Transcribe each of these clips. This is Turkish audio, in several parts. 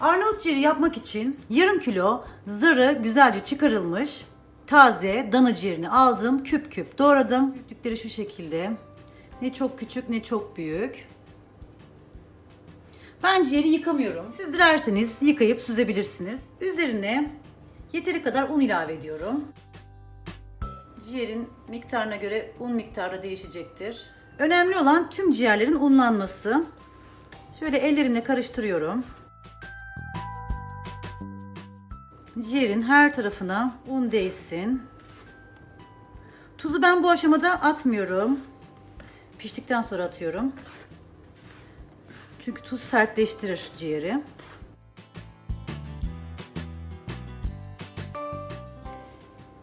Arnavut ciğeri yapmak için yarım kilo zarı güzelce çıkarılmış taze dana ciğerini aldım. Küp küp doğradım. Büyüklükleri şu şekilde. Ne çok küçük ne çok büyük. Ben ciğeri yıkamıyorum. Siz dilerseniz yıkayıp süzebilirsiniz. Üzerine yeteri kadar un ilave ediyorum. Ciğerin miktarına göre un miktarı değişecektir. Önemli olan tüm ciğerlerin unlanması. Şöyle ellerimle karıştırıyorum. Ciğerin her tarafına un değsin. Tuzu ben bu aşamada atmıyorum. Piştikten sonra atıyorum. Çünkü tuz sertleştirir ciğeri.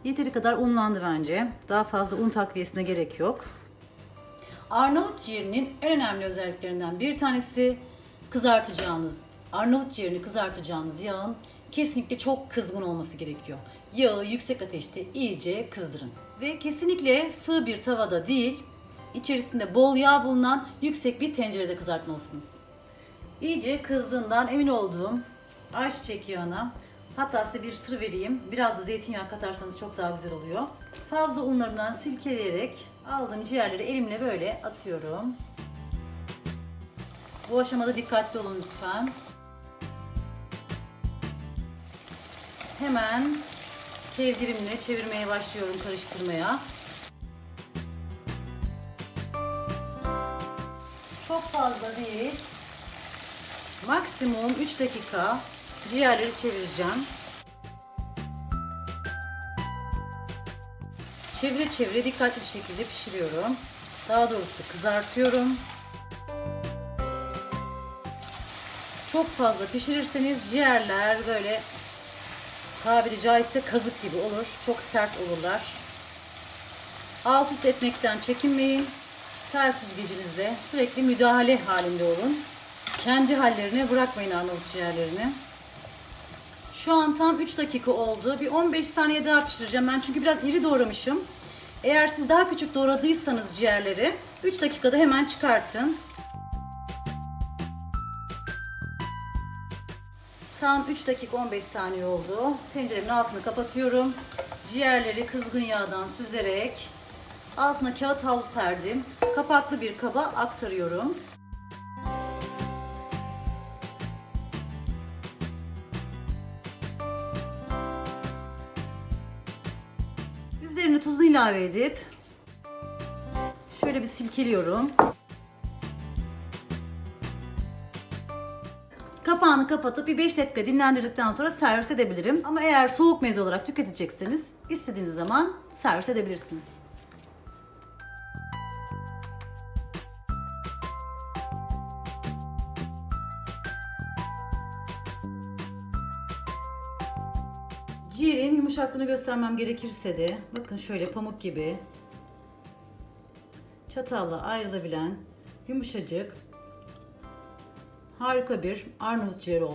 Yeteri kadar unlandı bence. Daha fazla un takviyesine gerek yok. Arnavut ciğerinin en önemli özelliklerinden bir tanesi kızartacağınız, Arnavut ciğerini kızartacağınız yağın kesinlikle çok kızgın olması gerekiyor. Yağı yüksek ateşte iyice kızdırın. Ve kesinlikle sığ bir tavada değil, içerisinde bol yağ bulunan yüksek bir tencerede kızartmalısınız. İyice kızdığından emin olduğum ayçiçek yağına hatta size bir sır vereyim. Biraz da zeytinyağı katarsanız çok daha güzel oluyor. Fazla unlarından silkeleyerek aldığım ciğerleri elimle böyle atıyorum. Bu aşamada dikkatli olun lütfen. Hemen kevgirimle çevirmeye başlıyorum karıştırmaya. Çok fazla değil. Maksimum 3 dakika ciğerleri çevireceğim. Çevire çevire dikkatli bir şekilde pişiriyorum. Daha doğrusu kızartıyorum. Çok fazla pişirirseniz ciğerler böyle tabiri caizse kazık gibi olur. Çok sert olurlar. Alt üst etmekten çekinmeyin. Tel süzgecinizde sürekli müdahale halinde olun. Kendi hallerine bırakmayın Arnavut ciğerlerini. Şu an tam 3 dakika oldu. Bir 15 saniye daha pişireceğim ben çünkü biraz iri doğramışım. Eğer siz daha küçük doğradıysanız ciğerleri 3 dakikada hemen çıkartın. Tam 3 dakika 15 saniye oldu. Tenceremin altını kapatıyorum. Ciğerleri kızgın yağdan süzerek altına kağıt havlu serdim. Kapaklı bir kaba aktarıyorum. Üzerine tuzunu ilave edip şöyle bir silkeliyorum. Kapağını kapatıp bir 5 dakika dinlendirdikten sonra servis edebilirim. Ama eğer soğuk meze olarak tüketecekseniz istediğiniz zaman servis edebilirsiniz. Ciğerin yumuşaklığını göstermem gerekirse de bakın şöyle pamuk gibi çatalla ayrılabilen yumuşacık harika bir Arnavut ciğeri.